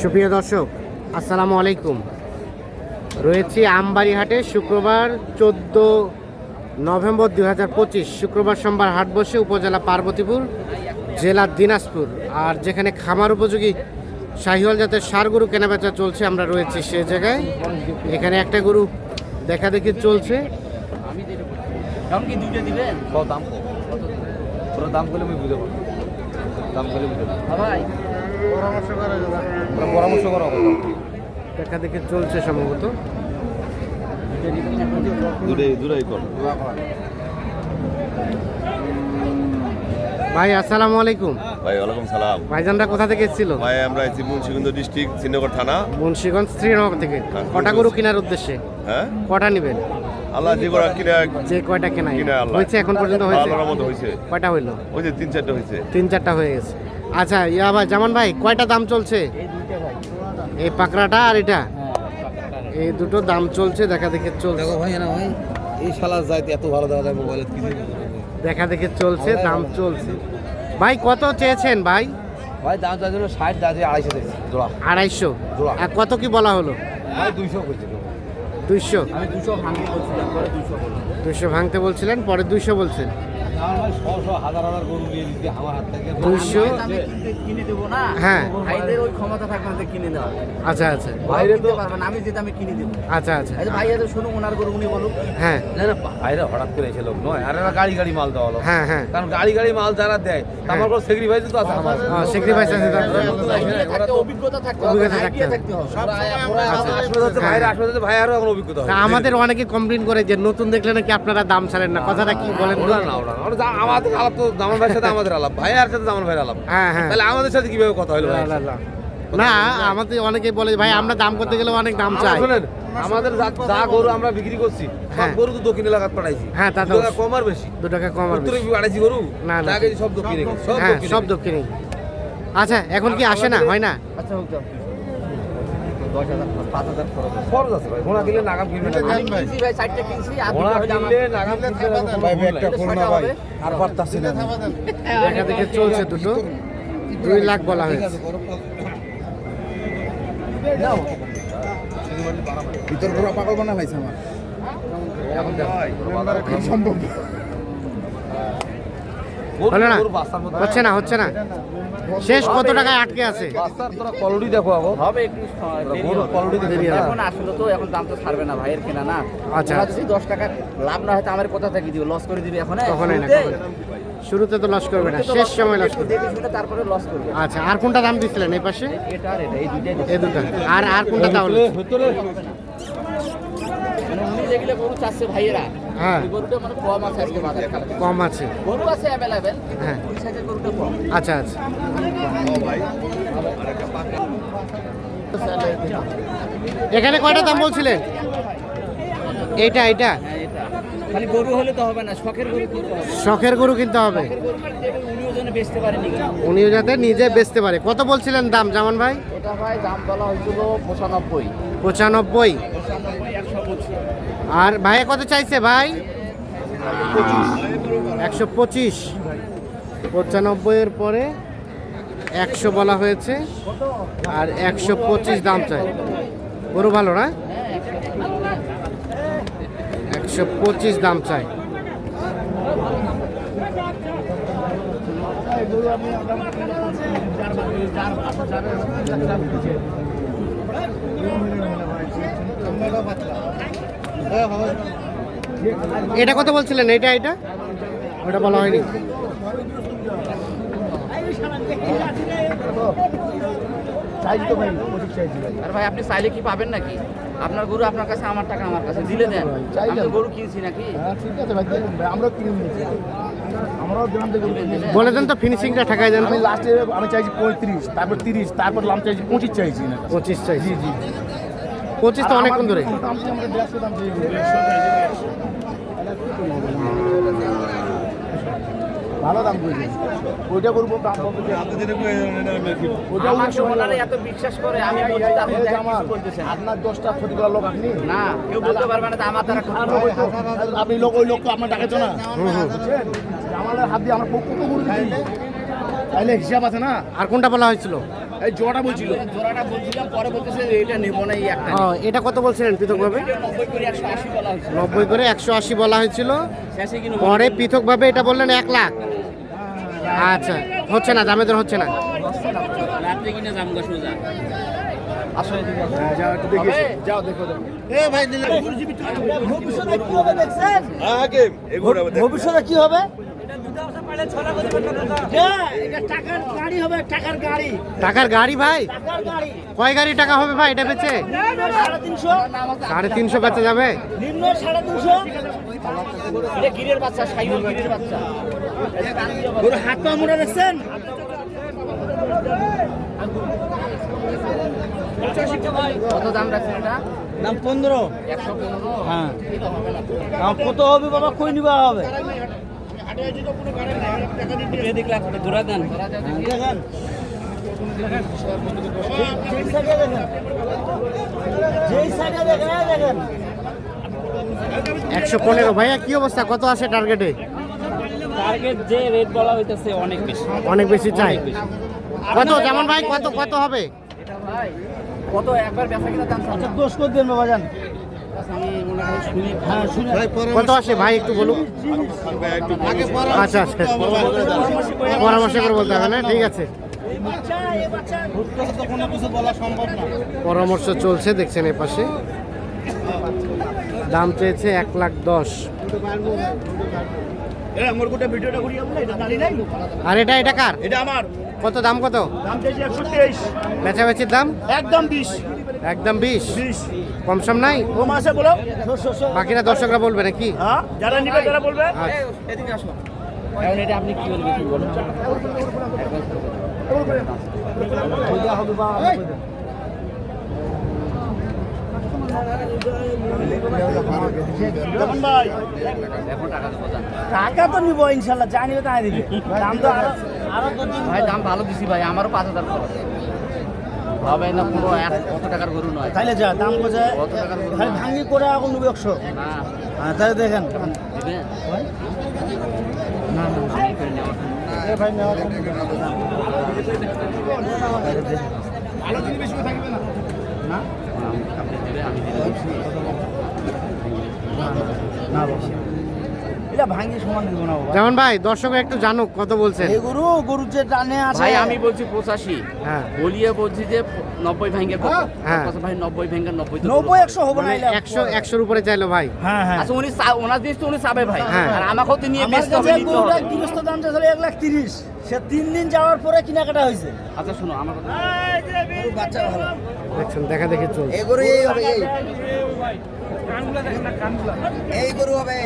সুপ্রিয় দর্শক আসসালামু আলাইকুম। রয়েছি আমবাড়ি হাটে শুক্রবার চোদ্দ নভেম্বর দুই হাজার পঁচিশ শুক্রবার সোমবার হাট বসে উপজেলা পার্বতীপুর জেলা দিনাজপুর। আর যেখানে খামার উপযোগী শাহিওয়াল জাতের সার গরু কেনাবেচা চলছে আমরা রয়েছি সে জায়গায়। এখানে একটা গরু দেখা দেখি চলছে। দাম কত দাম? করলে আমি বুঝতে পারব দাম করলে বুঝতে পারব হ্যাঁ ভাই পরামর্শ করো কত দেখা দেখি চলছে সম্ভবত। দূরে দূরেই কর। ভাই আসসালামু আলাইকুম। ভাই ওয়ালাইকুম সালাম। ভাইজানরা কোথা থেকে এসেছিল? ভাই আমরা আছি মুন্সিগঞ্জ ডিস্ট্রিক্ট শ্রীনগর থানা। মুন্সিগঞ্জ শ্রীনগর থেকে। কটা গরু কেনার উদ্দেশ্যে? হ্যাঁ? কটা নেবেন? আল্লাহ যে করা কিনা যে কয়টা কেনাই কিনা হয়েছে এখন পর্যন্ত হয়েছে? আল্লাহর মতো হয়েছে। কয়টা হইল? ওই যে তিন চারটে হয়েছে। তিন চারটা হয়ে গেছে। আচ্ছা ইয়া ভাই জামান ভাই কয়টা দাম চলছে? এই এই পাকড়াটা আর এটা? হ্যাঁ এই দুটো দাম চলছে দেখা দেখে চলছে। দেখো ভাই না ভাই এই শালা যাইতে এত ভালো দেখা যায় মোবাইলে কিছু দেখা দেখে চলছে দাম চলছে। ভাই কত চেয়েছেন ভাই? ভাই দাম চাইছিল ষাট দাঁড়িয়ে আড়াইশো জোড়া। আড়াইশো। জোড়া। আর কত কি বলা হলো? ভাই দুইশো করছে দুইশো। আমি দুশো ভাঙি বলছিলাম পরে দুশো ভাঙতে বলছিলেন পরে দুইশো বলছেন। আমার ভাই ছশো হাজার হাজার গরু নিয়ে দিতে আমার হাত থেকে দুইশো আমি কিনতে- কিনে দেবো না। হ্যাঁ। ওই ক্ষমতা থাকবে না কিনে দেওয়া আচ্ছা আচ্ছা। বাইরে বাইরে তো তো- পারবেন আমি যেটা আমি কিনে দেবো। আচ্ছা আচ্ছা। এই যে ভাই এদের শুনুন ওনার গরু উনি বলুন হ্যাঁ। না না বাইরে হঠাৎ করে এসে লোক নয় আর গাড়ি গাড়ি মাল দেওয়া হলো। হ্যাঁ হ্যাঁ। কারণ গাড়ি গাড়ি মাল যারা দেয় আমার কোনো সেক্রিফাইস তো আছে আমার। তার। অভিজ্ঞতা থাকতে হবে। অভিজ্ঞতা থাকতে হবে। ভাইরা ভাইয়ারও এখন অভিজ্ঞতা আমাদের অনেকে কমপ্লেন করে যে নতুন দেখলে নাকি আপনারা দাম ছাড়েন না। কথাটা কি বলেন? না ওরা যা- আমাদের আলাপ তো জামান ভাইয়ের সাথে আমাদের আলাপ ভাইয়ার সাথে জামান ভাইয়ের আলাপ। হ্যাঁ হ্যাঁ। তাহলে আমাদের সাথে কীভাবে কথা হলো ভাই? না, আমাদের অনেকেই বলে ভাই আমরা দাম করতে গেলে অনেক দাম আমরা চাই। শোনেন আমাদের যা- গরু আমরা বিক্রি করছি সব হ্যাঁ। গরু তো দক্ষিণ এলাকাত পাঠাইছি। হ্যাঁ, তা দু টাকা। কম আর বেশি। দু টাকা কম আর উত্তরে। পাঠাইছি গরু না, না। সব দক্ষিণে সব হ্যাঁ দক্ষিণে দক্ষিণে। আচ্ছা এখন কি আসে না? হয় না? আচ্ছা হোক যাও। দশ হাজার পাঁচ হাজার খরচ আছে। ভাই ঘোড়া কিনলে নাগাম কিনবে না আমি কিনছি ভাই চারটে কিনছি ঘোড়া দুটো হয়তো আমার- কিনলে নাগাম কিনতে হবে, কোনো ভুল নাই। এটা ছয়টা হবে। আর পারতাছি না দেখা দেখে চলছে দুটো। দুই লাখ বলা হয়েছে। ভিতর পাগল বানা আমার। সম্ভব। হচ্ছে না হচ্ছে না। শেষ কত টাকায় আটকে আছে? বাচ্চার তোরা কলোনি দেখো আগো। হবে একটু দেখো। এখন আসলে তো এখন দাম তো ছাড়বে না ভাইয়ের কেনা না? আচ্ছা, আচ্ছা। যদি দশ টাকা লাভ না হয় তো আমার কোথা থেকে দিবে? লস করে দিবে এখন কখনোই না কখনোই শুরুতে তো লস করবে না শেষ সময় লস করবে। তারপরে লস করবে। আচ্ছা আর কোনটা দাম দিচ্ছিলেন এই পাশে? এটা আর এটা এই দুটো আর আর কোনটা তাহলে? ভিতরে। মানে উনি যেগুলো গরু চাচ্ছে ভাইয়েরা হ্যাঁ। গরুটা মানে কম আছে আজকে বাজারে কম আছে। গরু আছে অ্যাভেলেবেল হ্যাঁ। ওই সাইজের গরুটা কম। আচ্ছা আচ্ছা। এখানে কয়টা দাম বলছিলেন? এটা খালি গরু হলে তো হবে না শখের গরু কিনতে হবে। শখের গরু কিনতে হবে। শখের গরু মানে উনিও যেন বেচতে পারেনি উনিও যাতে নিজে বেচতে পারে। কত বলছিলেন দাম জামান ভাই? এটা ভাই দাম বলা হয়েছিল পঁচানব্বই। পঁচানব্বই। আর ভাইয়া কত চাইছে ভাই? একশো পঁচিশ। পঁচানব্বইয়ের পরে একশো বলা হয়েছে, আর একশো পঁচিশ দাম চাই। গরু ভালো না? একশো পঁচিশ দাম চাই। এটা কত বলছিলেন? এটা এটা? ওটা বলা হয়নি। আর ভাই আপনি চাইলে কি পাবেন নাকি? আপনার গরু আপনার কাছে আমার টাকা আমার কাছে। দিলে দেন। আমি গরু কিনছি নাকি? হ্যাঁ ঠিক আছে ভাই আমরাও কিনে নিয়েছি আমরাও গ্রাম থেকে বলে দেন তো ফিনিশিংটা ঠেকাই দেন। আমি লাস্টে আমি চাইছি পঁয়ত্রিশ তারপর তিরিশ তারপর লাম চাইছি পঁচিশ চাইছি। পঁচিশ চাইছি। জি জি। পঁচিশ তো অনেকক্ষণ ধরে। আমরা ভালো দাম ওইটা করব দাম ওইটা আমাকে উনিশশো এত বিশ্বাস করে আমি আপনার দশটা ক্ষতি করার লোক আপনি? না কেউ বলতে পারবে না আমার দ্বারা আপনি লোক ওই লোককে আপনার ডাকেছো না? আমাদের হাত দিয়ে আমরা কত তাইলে হিসাব আছে না? আর কোনটা বলা হয়েছিল? এই জোড়াটা বলছিল। জোড়াটা বলছিলাম পরে বলতেছে এটা নেব না এই একটা। ও এটা কত বলছিলেন পৃথকভাবে? নব্বই করে একশো আশি বলা হয়েছে নব্বই করে একশো আশি বলা হয়েছিল। পরে পৃথকভাবে এটা বললেন এক লাখ। আচ্ছা হচ্ছে না দামে দর হচ্ছে না। রাত্রে কিনে দাম গা সোজা আসলে হ্যাঁ যাও একটু দেখে যাও দেখো দেখো। আগে ভবিষ্যতে কি হবে হ্যাঁ, এটা টাকার হবে টাকার গাড়ি ভাই? কয় গাড়ি টাকা হবে ভাই এটা বেচে? সাড়ে তিনশো। বেচা যাবে? নিম্ন সাড়ে তিনশো। গিরের বাচ্চা গিরের বাচ্চা। হাত পা মোড়া দেখছেন? কত দাম রাখছেন এটা? দাম পনেরো। হ্যাঁ। কত হবে বাবা? কই নিবা হবে? একশো পনেরো। ভাইয়া কি অবস্থা? কত আছে টার্গেটে টার্গেট যে রেট বলা হইতেছে অনেক বেশি। অনেক বেশি চাই। কত? যেমন ভাই কত কত হবে? কত? একবার বেচা কিনা দাম আচ্ছা দোষ করে দেন বাবা কত আসে ভাই একটু বলুন। আচ্ছা আচ্ছা। পরামর্শ করে বলতে হবে না? ঠিক আছে। কোনো কিছু বলা সম্ভব না পরামর্শ চলছে দেখছেন এ পাশে। দাম চেয়েছে এক লাখ দশ। আমার গোটা ভিডিওটা করি আমরা এটা জানি নাই? আর এটা এটা কার? এটা আমার। কত দাম কত? দাম চাইছি বেচাবেচির দাম? একদম বিশ। একদম বিশ? বিশ। কম সম নাই? ও মাসে বলো। বাকিরা দর্শকরা বলবে নাকি? হ্যাঁ যারা নিবে তারা বলবে। আচ্ছা। এদিকে আসো। এখন এটা আপনি কি বলবেন বলুন দেখুন ভাই। এখন টাকা তো নিব ইনশাল্লাহ যা নিবে তাই দিবে। দাম তো আরও আরও ভাই দাম ভালো দিছি ভাই আমারও পাঁচ হাজার খরচ। হবে না পুরো কত টাকার গরু নয় তাইলে যা দাম বোঝায় কত টাকার গরু নয়। ভাঙ্গি করে এখন নেবে একশো হ্যাঁ তাহলে দেখেন না না করে নেওয়া। ভাই নেওয়া না, আপনি দিবেন, আমি দিলে দিচ্ছি। না বাবা এটা ভাঙ্গি সমান দিব না যেমন ভাই দর্শক একটু জানুক কত বলছেন। এই গরু গরু যে টানে আছে। ভাই আমি বলছি পঁচাশি। হ্যাঁ। বলিয়ে বলছি যে নব্বই ভেঙে কত? হ্যাঁ। ভাই নব্বই ভেঙ্গে নব্বই তো নব্বই একশো হবে না মানে একশো একশোর উপরে চাইলো ভাই। হ্যাঁ হ্যাঁ। আচ্ছা উনি ওনার জিনিস তো উনি চাবে ভাই। হ্যাঁ। আর আমাকেও তো নিয়ে ব্যস্ত হবে গরুটা গৃহস্থ দাম ছিল এক লাখ তিরিশ। সে তিন দিন যাওয়ার পরে কেনাকাটা হয়েছে। আচ্ছা শোনো আমার কথা বাচ্চা ভালো। দেখছেন দেখা দেখে চল এই গরু এই হবে এই। এই গরু হবে।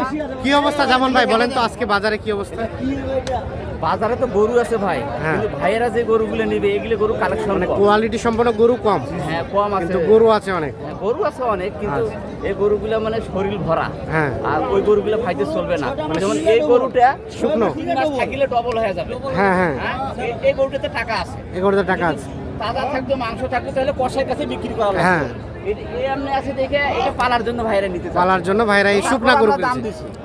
কি অবস্থা যেমন ভাই বলেন তো আজকে বাজারে কি অবস্থা? কি এটা? বাজারে তো গরু আছে ভাই হ্যাঁ। কিন্তু ভাইয়েরা যে গরুগুলো নেবে এগুলো গরু কালেকশন মানে কোয়ালিটি সম্পন্ন গরু কম। হ্যাঁ কম আছে। কিন্তু গরু আছে অনেক। হ্যাঁ, গরু আছে অনেক কিন্তু আচ্ছা। এই গরুগুলো মানে শরীর ভরা। হ্যাঁ। আর ওই গরুগুলো ফাইতে চলবে না। যেমন এই গরুটা শুকনো। মাস থাকিলে ডবল হয়ে যাবে। হ্যাঁ হ্যাঁ। এই- এই গরুটাতে টাকা আছে। এগারোটা টাকা আছে। তাজা থাকতো মাংস থাকতো তাহলে কষার কাছে বিক্রি করা হ্যাঁ। এটা- এই এমনি আছে দেখে এটা পালার জন্য ভাইরা নিতে পালার জন্য ভাইরা এই শুকনা গরু।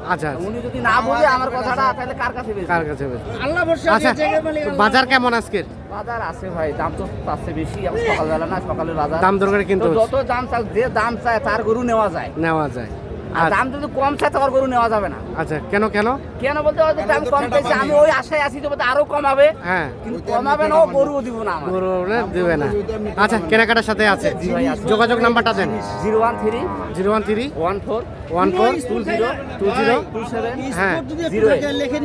আচ্ছা উনি যদি না বোঝে আমার কথাটা তাহলে কার কাছে কার কাছে আল্লাহ ভরসা আচ্ছা। বাজার কেমন আজকের? বাজার আছে ভাই দাম তো আছে বেশি এখন সকালবেলা না সকালের বাজার। দাম দরকার করে কিনতে। যত দাম চাল যে দাম চায় তার গরু নেওয়া যায়। নেওয়া যায়। আর আচ্ছা, দাম যদি কম চায় তার গরু নেওয়া যাবে না। আচ্ছা কেন কেন? কেন বলতে হয়তো দাম কম চাইছে আমি ওই আশায় আছি যে বোধহয় আরও কমাবে। হ্যাঁ। কিন্তু কমাবে না ও গরুও দিব না গরু দেবে না। আচ্ছা কেনাকাটার সাথে আছে। যোগাযোগ নাম্বারটা দেন। Zero one three zero one three one four one four two zero two zero two seven হ্যাঁ জিরো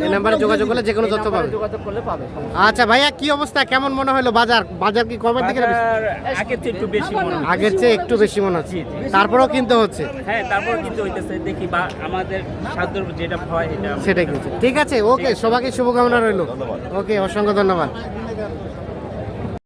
এই নাম্বারে যোগাযোগ করলে যে কোনো তথ্য পাবে। যোগাযোগ করলে পাবে আচ্ছা ভাইয়া কি অবস্থা? কেমন মনে হলো বাজার? বাজার কি কমের দিকে না আগের চেয়ে একটু বেশি মনে আগের চেয়ে একটু বেশি মনে হচ্ছে। তারপরেও কিনতে হচ্ছে। হ্যাঁ তারপর কিন্তু হইতেছে দেখি বা আমাদের সাধ্য যেটা হয় এটা সেটাই কিন্তু। ঠিক আছে ওকে সবাইকে শুভকামনা রইল। ওকে অসংখ্য ধন্যবাদ।